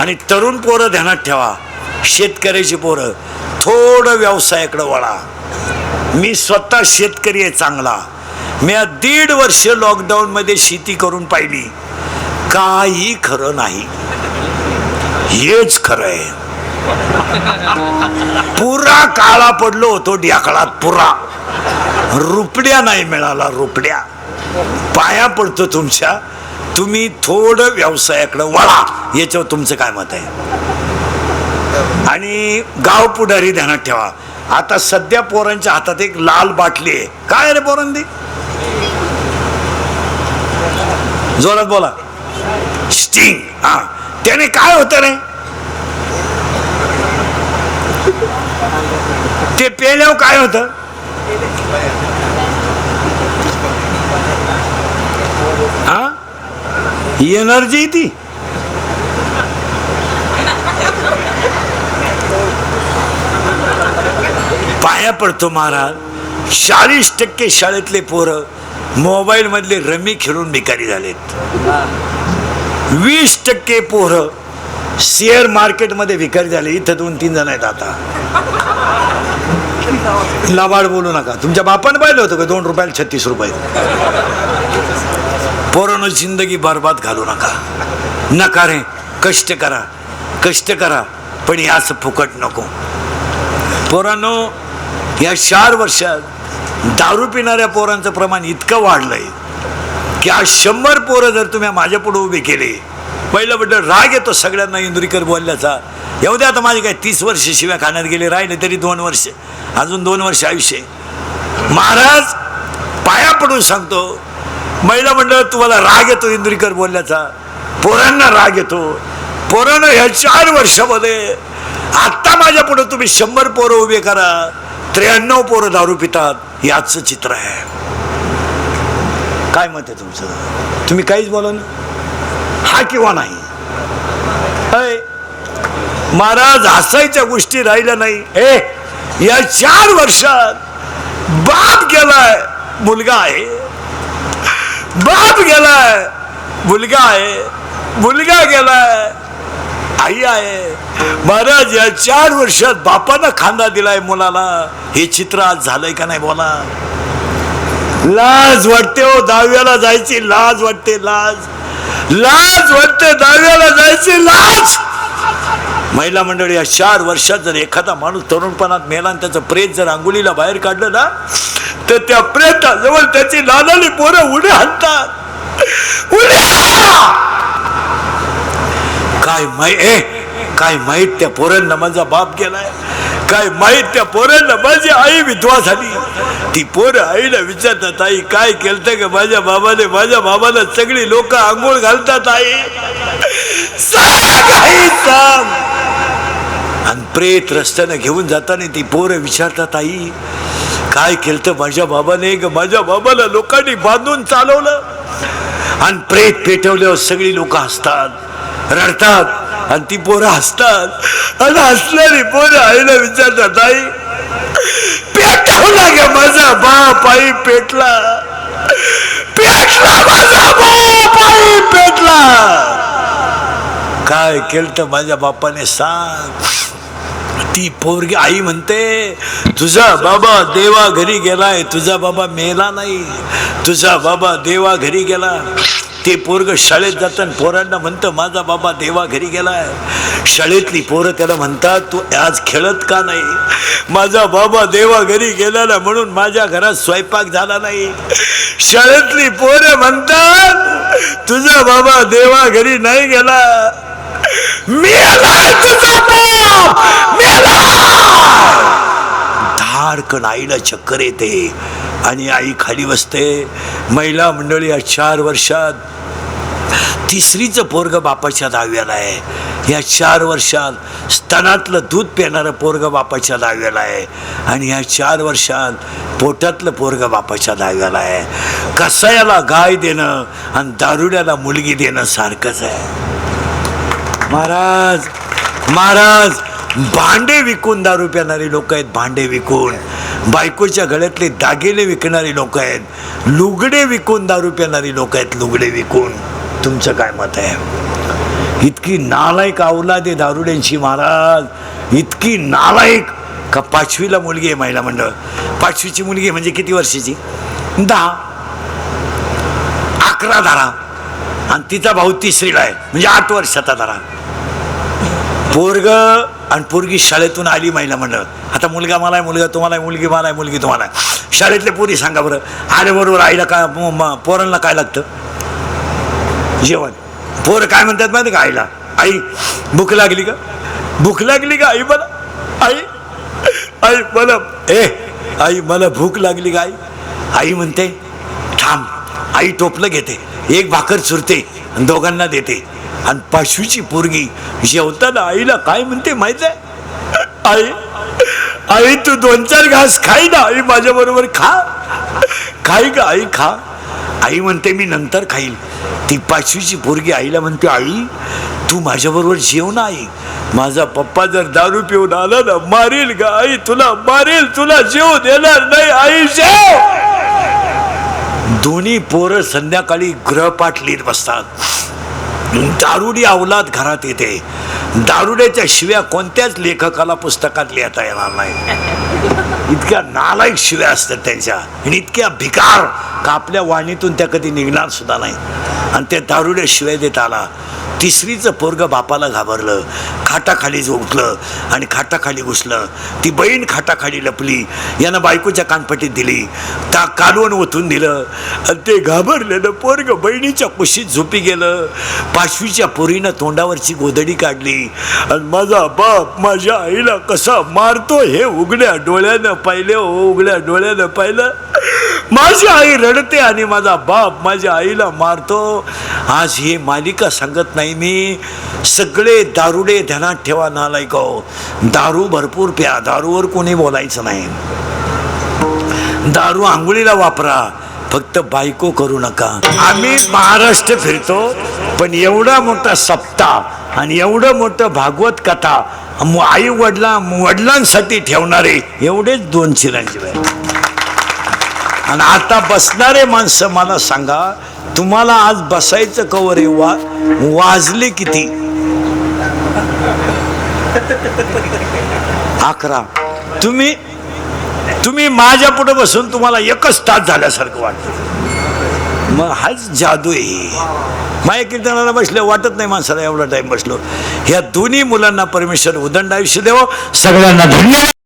आणि तरुण पोरं ध्यानात ठेवा. शेतकऱ्याची पोरं. थोडं व्यवसायाकडं वळा. मी स्वतः शेतकरी आहे चांगला. मी दीड वर्ष लॉकडाऊनमध्ये शेती करून पाहिली. काही खरं नाही. हेच खरं आहे. पुरा काळा पडलो होतो ढ्याकळात पुरा. रुपड्या नाही मिळाला रुपड्या. पाया पडतो तुमच्या. तुम्ही थोडं व्यवसायाकडं वळा. याच्यावर तुमचं काय मत आहे? आणि गाव पुढारी ध्यानात ठेवा. आता सध्या पोरांच्या हातात एक लाल बाटली आहे. काय रे पोरांनी जोरात बोला. स्टिंग हा. त्याने काय होतं रे? ते पेल्यावर काय होतं? हा? एनर्जी ती. पाया पडतो महाराज. चाळीस टक्के शाळेतले पोरं मोबाईल मधले रमी खेळून भिकारी झालेत. वीस टक्के पोरं शेअर मार्केटमध्ये भिकारी झाले. इथं दोन तीन जण आहेत आता. लबाड बोलू नका. तुमच्या बापान पाहिलं होतं का? दोन रुपयाला छत्तीस रुपये. पोरानं जिंदगी बरबाद घालू नका. नका रे. कष्ट करा. कष्ट करा. पण याच असं फुकट नको. पोरांनो या चार वर्षात दारू पिणाऱ्या पोरांचं प्रमाण इतकं वाढलंय की आज शंभर पोरं जर तुम्ही माझ्या पुढे उभे केले पहिलं म्हटलं राग येतो सगळ्यांना इंदुरीकर बोलल्याचा येऊ द्या आता माझे काय तीस वर्ष शिव्या खाण्यात गेले राहिले तरी दोन वर्ष अजून दोन वर्ष आयुष्य आहे. महाराज पाया पडून सांगतो महिला मंडळ तुम्हाला राग येतो इंदुरीकर बोलल्याचा पोरांना राग येतो. पोरांना ह्या चार वर्षामध्ये आत्ता माझ्या पुढे तुम्ही शंभर पोरं उभे करा. त्र्याण्णव पोरं दारू पितात याचं चित्र आहे. काय मत आहे तुमचं? तुम्ही काहीच बोला ना. हा किंवा नाही? अय, महाराज हसायच्या गोष्टी राहिल्या नाही. ए या चार वर्षात बाप गेलाय मुलगा आहे. बाप गेलाय मुलगा आहे. मुलगा गेलाय आई आहे. महाराज या चार वर्षात बापानं खांदा दिलाय मुलाला. हे चित्र आज झालंय का नाही बोला. लाज वाटते हो दहाव्याला जायची लाज वाटते लाज. लाज वाटते दहाव्याला जायची लाज. महिला मंडळी या चार वर्षात जर एखादा माणूस तरुणपणात मेला आणि त्याचं प्रेत जर अंगुलीला बाहेर काढलं ना तर त्या प्रेताजवळ त्याची लालाली पोरं उड्या हाणतात. उड्या! काय माही ए काय माहीत त्या पोरांना माझा बाप गेलाय? काय माहीत त्या पोरांना माझी आई विधवा झाली? ती पोरं आईला विचारतात आई काय केलं का माझ्या बाबाने माझ्या बाबाला सगळी लोक आंघोळ घालतात आई. आणि प्रेत रस्त्यानं घेऊन जाताना ती पोरं विचारतात आई काय केलं माझ्या बाबाने ग? माझ्या बाबाला लोकांनी बांधून चालवलं? आणि प्रेत पेटवल्यावर सगळी लोक हसतात. रडतात. आणि ती पोरं हसतात. आणि हसणारी पोरं आईला विचारतात आई पेटवला ग माझा बाप आई पेटला. पेटला माझा बाप आई पेटला. काय केलं तर माझ्या बापाने? सांग. ती पोरगी आई म्हणते तुझा बाबा देवा घरी गेलाय तुझा बाबा मेला नाही. तुझा बाबा देवा घरी गेला. ते पोरग शाळेत जातं पोरांना म्हणतं माझा बाबा देवा घरी गेलाय. शाळेतली पोरं त्याला म्हणतात तू आज खेळत का नाही? माझा बाबा देवा घरी गेला ना म्हणून माझ्या घरात स्वयंपाक झाला नाही. शाळेतली पोरं म्हणतात तुझा बाबा देवा घरी नाही गेला. मेलाय तुझा बाप! सारखं आईला चक्कर येते. आणि आई खाली बसते. महिला मंडळी या चार वर्षात तिसरीचं पोरग बापाच्या दहाव्याला आहे. या चार वर्षात स्तनातलं दूध पिणारं पोरग बापाच्या दहाव्याला आहे. आणि या चार वर्षात पोटातलं पोरग बापाच्या दहाव्याला आहे. कसायाला गाय देणं आणि दारुड्याला मुलगी देणं सारखंच आहे. महाराज महाराज भांडे विकून दारू पिणारी लोक आहेत भांडे विकून. बायकोच्या गळ्यातले दागिने विकणारी लोक आहेत. लुगडे विकून दारू पिणारी लोक आहेत लुगडे विकून. तुमचं काय मत आहे? इतकी नालायक अवलादे आहे दारुड्यांची महाराज. इतकी नालायक. का पाचवीला मुलगी आहे महिला मंडळ? पाचवीची मुलगी म्हणजे किती वर्षाची? दहा. अकरा धारा. आणि तिचा भाऊ तिसरीला आहे. म्हणजे आठ वर्षाचा धारा. पोरग आणि पोरगी शाळेतून आली महिला मंडळ आता मुलगा मला आहे मुलगा तुम्हाला आहे मुलगी मला आहे मुलगी तुम्हाला आहे. शाळेतले पोरी सांगा बरं आले बरोबर आईला काय पोरांना काय लागतं? जेवण. पोरं काय म्हणतात माहिती का आईला? आई भूक लागली का? भूक लागली का आई मला? आई आई मला ए आई मला भूक लागली का आई? आई म्हणते थांब आई टोपलं घेते एक भाकर चुरते दोघांना देते. आणि पाशवीची पोरगी जेवताना आईला काय म्हणते माहीत आहे? आई आई तू दोन चार घास खाई ना आई माझ्या बरोबर खा. खाई का आई खा. आई म्हणते मी नंतर खाईल. ती पाचवीची पोरगी आईला म्हणते आई तू माझ्याबरोबर जेव ना आई. माझा पप्पा जर दारू पिऊन आला ना मारील का आई तुला मारेल तुला जेव देणार नाही आई जेव. दोन्ही पोरं संध्याकाळी ग्रहपाठ लिहित बसतात. दारुडी अवलाद घरात येते. दारुड्याच्या शिव्या कोणत्याच लेखकाला पुस्तकात लिहिता येणार नाही. इतक्या नालायक शिव्या असतात त्यांच्या. आणि इतक्या भिकार का आपल्या वाणीतून त्या कधी निघणार सुद्धा नाही. आणि त्या दारुड्या शिव्या देत आला तिसरीचं पोरग बापाला घाबरलं खाटाखाली झोपलं आणि खाटाखाली घुसलं. ती बहीण खाटाखाली लपली यानं बायकोच्या कानपटीत दिली. त्या कालवण ओतून दिलं. आणि ते घाबरलेलं पोरग बहिणीच्या कुशीत झोपी गेलं. पाचवीच्या पोरीनं तोंडावरची गोदडी काढली. आणि माझा बाप माझ्या आईला कसा मारतो हे उघड्या डोळ्यानं पाहिलं हो उघड्या डोळ्यानं पाहिलं. माझी आई रडते आणि माझा बाप माझ्या आईला मारतो. आज हे मालिका सांगत नाही मी. सगळे दारुडे ध्यानात ठेवा नालायक हो. दारू भरपूर प्या. दारूवर कोणी बोलायचं नाही. दारू आंघोळीला वापरा. फक्त बायको करू नका. आम्ही महाराष्ट्र फिरतो पण एवढा मोठा सप्ताह आणि एवढं मोठं भागवत कथा आई वडिला वडिलांसाठी ठेवणारे एवढेच दोन चिरंजीव आहेत. आणि आता बसणारे माणसं मला सांगा तुम्हाला आज बसायचं कवर आहे वा वाजले किती? अकरा. तुम्ही तुम्ही माझ्या पुढे बसून तुम्हाला एकच तास झाल्यासारखं वाटतं. मग हाच जादू आहे. माया कीर्तनाला बसले वाटत नाही माणसाला एवढा टाइम बसलो. ह्या दोन्ही मुलांना परमेश्वर उदंड आयुष्य देव. सगळ्यांना धन्यवाद.